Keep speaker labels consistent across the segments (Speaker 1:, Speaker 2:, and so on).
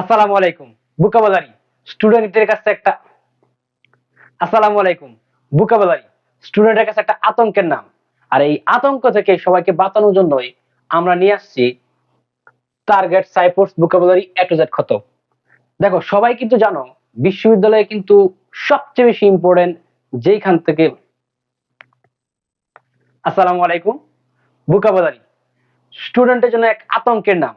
Speaker 1: আসসালামু আলাইকুম। বুকাবালারি স্টুডেন্টের কাছে একটা আসসালামু আলাইকুম। বুকাবালারি স্টুডেন্টের কাছে একটা আতঙ্কের নাম। আর এই আতঙ্ক থেকে সবাইকে বাঁচানোর জন্যই আমরা নিয়ে আসছি target Sciforce vocabulary A to Z দেখো, সবাই কিন্তু জানো, বিশ্ববিদ্যালয়ে কিন্তু সবচেয়ে বেশি ইম্পর্টেন্ট যেইখান থেকে আসসালামু আলাইকুম। বুকাবুলারি, স্টুডেন্টের জন্য এক আতঙ্কের নাম।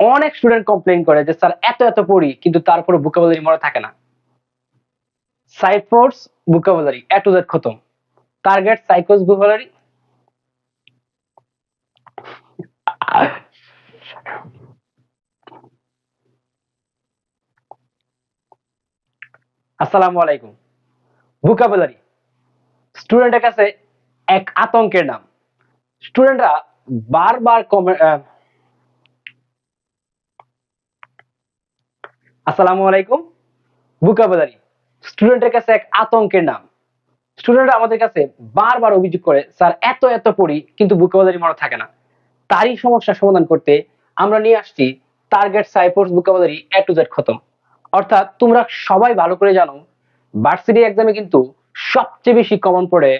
Speaker 1: অনেক স্টুডেন্ট কমপ্লেন করে যে, স্যার, এত এত পড়ি, কিন্তু তারপরে বুকাবুলারি মনে থাকে না। Sciforce vocabulary A to Z খতম। টার্গেট সাইকোস বুকাবুলারি আসসালামু আলাইকুম। ভুকাবুলারি স্টুডেন্টের কাছে এক আতঙ্কের নাম। স্টুডেন্টরা বারবার আসসালামু আলাইকুম। ভুকাবুলারি স্টুডেন্টের কাছে এক আতঙ্কের নাম। স্টুডেন্টরা আমাদের কাছে বারবার অভিযোগ করে, স্যার, এত এত পড়ি, কিন্তু ভুকাবুলারি মনে থাকে না। তারই সমস্যা সমাধান করতে আমরা নিয়ে আসছি target Sciforce vocabulary A to Z খতম। অর্থাৎ তোমরা সবাই ভালো করে জানো ভার্সিটি এক্সামে কিন্তু সবচেয়ে বেশি কমন পড়ে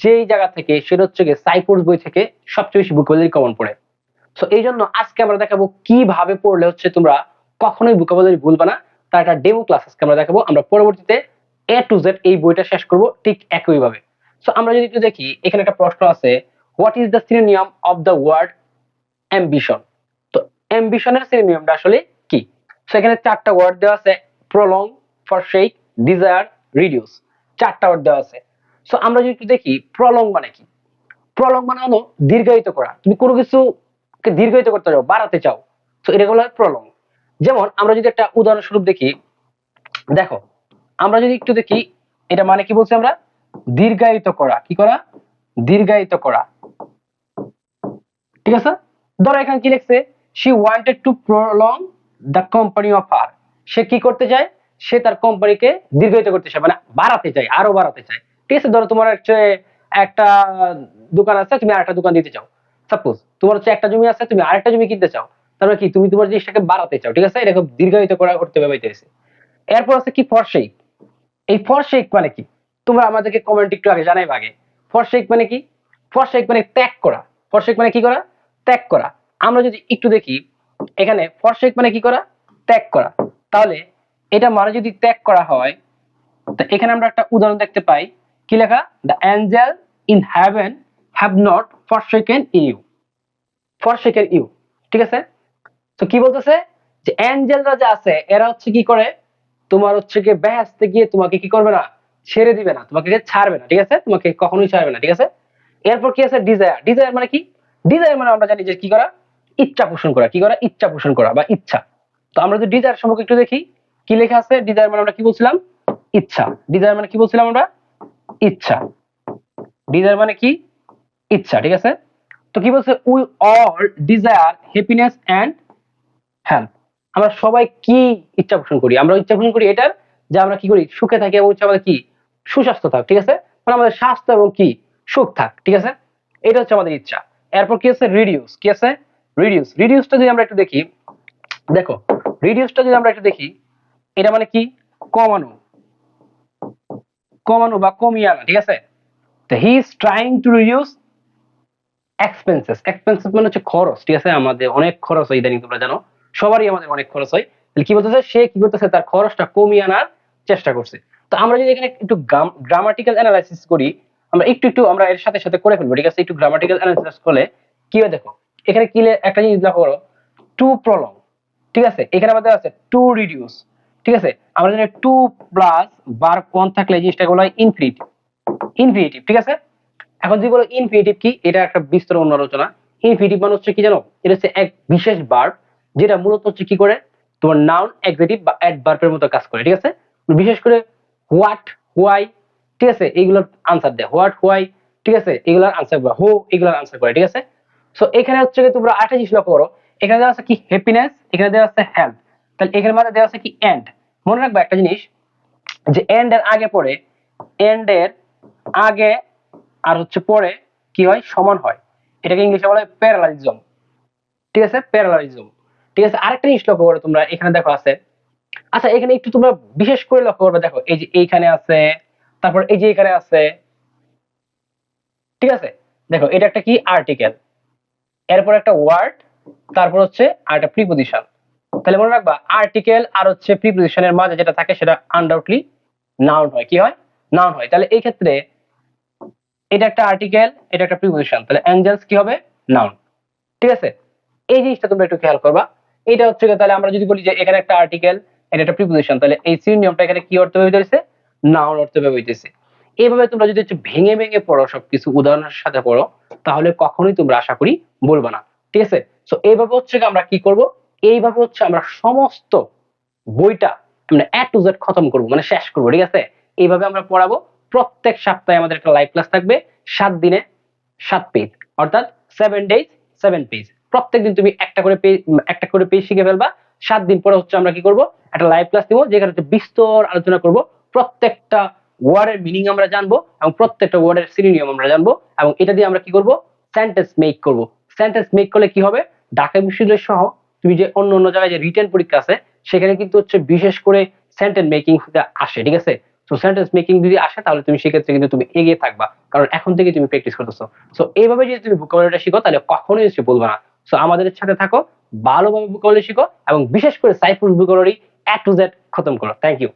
Speaker 1: যেই জায়গা থেকে, সেটা হচ্ছে গিয়ে সাইফোর্স বই থেকে সবচেয়ে বেশি ভুকাবুলারি কমন পড়ে। সো এই জন্য আজকে আমরা দেখাবো কীভাবে পড়লে হচ্ছে তোমরা কখনোই ভুকাবুলারি ভুলবে না। তার একটা ডেমো ক্লাস আজকে আমরা দেখাবো। আমরা পরবর্তীতে এ টু জেড এই বইটা শেষ করব ঠিক একইভাবে। সো আমরা যদি একটু দেখি, এখানে একটা প্রশ্ন আছে what is the synonym of the word ambition তো অ্যাম্বিশনের সিনোনিয়ামটা আসলে কি? সেখানে চারটা ওয়ার্ড দেওয়া আছে প্রলং ফরশেক ডিজায়ার রিডিউস চারটা ওয়ার্ড দেওয়া আছে। সো আমরা যদি একটু দেখি প্রলং মানে কি? প্রলং মানে হলো দীর্ঘায়িত করা। তুমি কোনো কিছুকে দীর্ঘায়িত করতে চাও, বাড়াতে চাও। তো এটা হলো প্রলং যেমন আমরা যদি একটা উদাহরণস্বরূপ দেখি, দেখো, আমরা যদি একটু দেখি, এটা মানে কি বলছি আমরা? দীর্ঘায়িত করা। কি করা? দীর্ঘায়িত করা। ঠিক আছে? ধরো এখানে কি লিখছে? She wanted to prolong the company of আর সে কি করতে চায়? সে তার কোম্পানিকে দীর্ঘায়িত করতে চায় মানে বাড়াতে চায়, আরও বাড়াতে চায়। ঠিক আছে? ধরো তোমার হচ্ছে একটা দোকান আছে, তুমি আরেকটা দোকান দিতে চাও। সাপোজ তোমার হচ্ছে একটা জমি আছে, তুমি আরেকটা জমি কিনতে চাও। তারপরে কি, তুমি তোমার জিনিসটাকে বাড়াতে চাও, ঠিক আছে? এটাকে দীর্ঘায়িত করা, করতে ব্যবহৃত এরপর আছে কি ফরশেক এই ফরশেক মানে কি? তোমরা আমাদেরকে কমেন্ট একটু আগে জানাই আগে। ফরশেক মানে কি? ফরশেক মানে ত্যাগ করা। ফরশেক মানে কি করা? ত্যাগ করা। আমরা যদি একটু দেখি, এখানে ফরশেক মানে কি করা? ত্যাগ করা। তাহলে এটা মানে যদি ত্যাগ করা হয়, তো এখানে আমরা একটা উদাহরণ দেখতে পাই। কি লেখা? The angel in heaven have not forsaken you forsaken you ঠিক আছে? তো কি বলতেছে? যে অ্যাঞ্জেলরা যে আছে, এরা হচ্ছে কি করে? তোমার হচ্ছে গিয়ে বেহেস্তে গিয়ে তোমাকে কি করবে না? ছেড়ে দিবে না, তোমাকে ছাড়বে না, ঠিক আছে? তোমাকে কখনোই ছাড়বে না, ঠিক আছে? এরপর কি আছে? ডিজায়ার ডিজায়ার মানে কি? ডিজায়ার মানে আমরা জানি যে কি করা? ইচ্ছা পোষণ করা, কি করা? ইচ্ছা পোষণ করা বা ইচ্ছা। তো আমরা যদি ডিজায়ার সম্পর্কে একটু দেখি, কি লেখা আছে? ডিজায়ার মানে আমরা কি বলছিলাম? ইচ্ছা। ডিজায়ার মানে কি বলছিলাম আমরা? ইচ্ছা। ডিজায়ার মানে কি? ইচ্ছা, ঠিক আছে? তো কি বলছে? We all desire happiness and help আমরা সবাই কি ইচ্ছা পোষণ করি? আমরা ইচ্ছা পোষণ করি এটার যে আমরা কি করি? সুখে থাকি এবং হচ্ছে আমাদের কি? সুস্বাস্থ্য থাক, ঠিক আছে? মানে আমাদের স্বাস্থ্য এবং কি? সুখ থাক, ঠিক আছে? এটা হচ্ছে আমাদের ইচ্ছা। এরপর কি আছে? রিডিউস কি আছে? রিডিউস রিডিউসটা যদি আমরা একটু দেখি, দেখো রিডিউসটা যদি আমরা একটু দেখি, এটা মানে কি? কমানো। কমানো বা কমিয়ে আনা, ঠিক আছে? তো he is trying to reduce expenses expenses মানে হচ্ছে খরচ, ঠিক আছে? আমাদের অনেক খরচ হয় ইদানিং, তোমরা জানো। সবারই আমাদের অনেক খরচ হয়। তাহলে কি বলতেছে? সে কি করতেছে? তার খরচটা কমিয়ে আনার চেষ্টা করছে। তো আমরা যদি এখানে একটু গ্রামাটিক্যাল অ্যানালাইসিস করি, আমরা একটু একটু আমরা এর সাথে সাথে করে ফেলব, ঠিক আছে? একটু গ্রামাটিক্যাল অ্যানালাইসিস করলে কি হয় দেখো, এখানে কি একটা জিনিস লক্ষ্য করো টু প্রলং ঠিক আছে? এখানে আমাদের আছে টু রিডিউস ঠিক আছে? আমরা জানি টু প্লাস বার কোন থাকলে জিনিসটা বলা হয় ইনফিনিটিভ ইনফিনিটিভ ঠিক আছে? এখন যদি বলো ইনফিনিটিভ কি, এটা একটা বিস্তর অন্য আলোচনা। ইনফিনিটিভ মানে হচ্ছে কি জানো? এটা হচ্ছে এক বিশেষ ভার্ব যেটা মূলত হচ্ছে কি করে? তোমার নাউন এক্সিটিভ বা অ্যাডভার্বের মতো কাজ করে, ঠিক আছে? বিশেষ করে হোয়াট হোয়াই ঠিক আছে? এইগুলোর আনসার দেয়। হোয়াট হোয়াই ঠিক আছে? এগুলোর আনসার করে হো এগুলোর আনসার করে, ঠিক আছে? সো এখানে হচ্ছে কি তোমরা আরেকটা জিনিস লক্ষ্য করো। এখানে দেওয়া আছে কি হ্যাপিনেস এখানে দেওয়া আছে হেল্প তাহলে এখানে মানে দেওয়া আছে কি এন্ড মনে রাখবে একটা জিনিস, যে এন্ড এর আগে পড়ে এন্ড এর আগে আর হচ্ছে পরে কি হয়? সমান হয়। এটাকে ইংলিশে বলা হয় প্যারালালিজম ঠিক আছে? প্যারালালিজম ঠিক আছে? আরেকটা জিনিস লক্ষ্য করো তোমরা, এখানে দেখো আছে। আচ্ছা এখানে একটু তোমরা বিশেষ করে লক্ষ্য করবে, দেখো, এই যে এইখানে আছে, তারপর এই যে এখানে আছে, ঠিক আছে? দেখো, এটা একটা কি? আর্টিকেল এরপর একটা ওয়ার্ড তারপর হচ্ছে আর একটা প্রিপোজিশন তাহলে মনে রাখবা আর্টিকেল আর হচ্ছে প্রিপোজিশনের মাঝে যেটা থাকে সেটা আনডাউটলি নাউন হয়। কি হয়? নাউন হয়। তাহলে এই ক্ষেত্রে এটা একটা আর্টিকেল এটা একটা প্রিপোজিশন তাহলে অ্যাঞ্জেলস কি হবে? নাউন ঠিক আছে? এই জিনিসটা তোমরা একটু খেয়াল করবা। এটা হচ্ছে তাহলে আমরা যদি বলি যে এখানে একটা আর্টিকেল এটা একটা প্রিপোজিশন তাহলে এই সিনোনিয়ামটা এখানে কি অর্থ ব্যবহৃত হয়েছে? নাউন অর্থ ব্যবহৃত হয়েছে। এইভাবে তোমরা যদি একটু ভেঙে ভেঙে পড়ো সবকিছু উদাহরণের সাথে পড়ো, তাহলে কখনোই তোমরা আশা করি বলবা না। ঠিক আছে? তো এইভাবে হচ্ছে আমরা কি করব? এইভাবে হচ্ছে আমরা সমস্ত বইটা আমরা এ টু জেড খতম করব মানে শেষ করব, ঠিক আছে? এইভাবে আমরা পড়াবো। প্রত্যেক সপ্তাহে আমাদের একটা লাইভ ক্লাস থাকবে, সাত দিনে সাত পেজ অর্থাৎ সেভেন ডেজ সেভেন পেজ প্রত্যেকদিন তুমি একটা করে পেজ একটা করে পেজ শিখে ফেলবা। সাত দিন পরে হচ্ছে আমরা কি করব? একটা লাইভ ক্লাস দিব যেখানে হচ্ছে বিস্তর আলোচনা করব। প্রত্যেকটা ওয়ার্ডের মিনিং আমরা জানব এবং প্রত্যেকটা ওয়ার্ডের সিনোনিয়াম আমরা জানব এবং এটা দিয়ে আমরা কি করব? সেন্টেন্স মেক করব। সেন্টেন্স মেক করলে কি হবে? ঢাকা বিশ্ববিদ্যালয় সহ তুমি যে অন্য অন্য জায়গায় যে রিটেন পরীক্ষা আছে, সেখানে কিন্তু হচ্ছে বিশেষ করে সেন্টেন্স মেকিং আসে, ঠিক আছে? তো সেন্টেন্স মেকিং যদি আসে, তাহলে তুমি সেক্ষেত্রে কিন্তু তুমি এগিয়ে থাকবা। কারণ এখন থেকে তুমি প্র্যাকটিস করতেছো। সো এইভাবে যদি তুমি ভোকাবুলারিটা শিখো, তাহলে কখনোই সে বলব না। সো আমাদের সাথে থাকো, ভালোভাবে ভূগোল শিখো এবং বিশেষ করে সাইফুল ভূগোলেরই এ টু জেড খতম করো। Thank you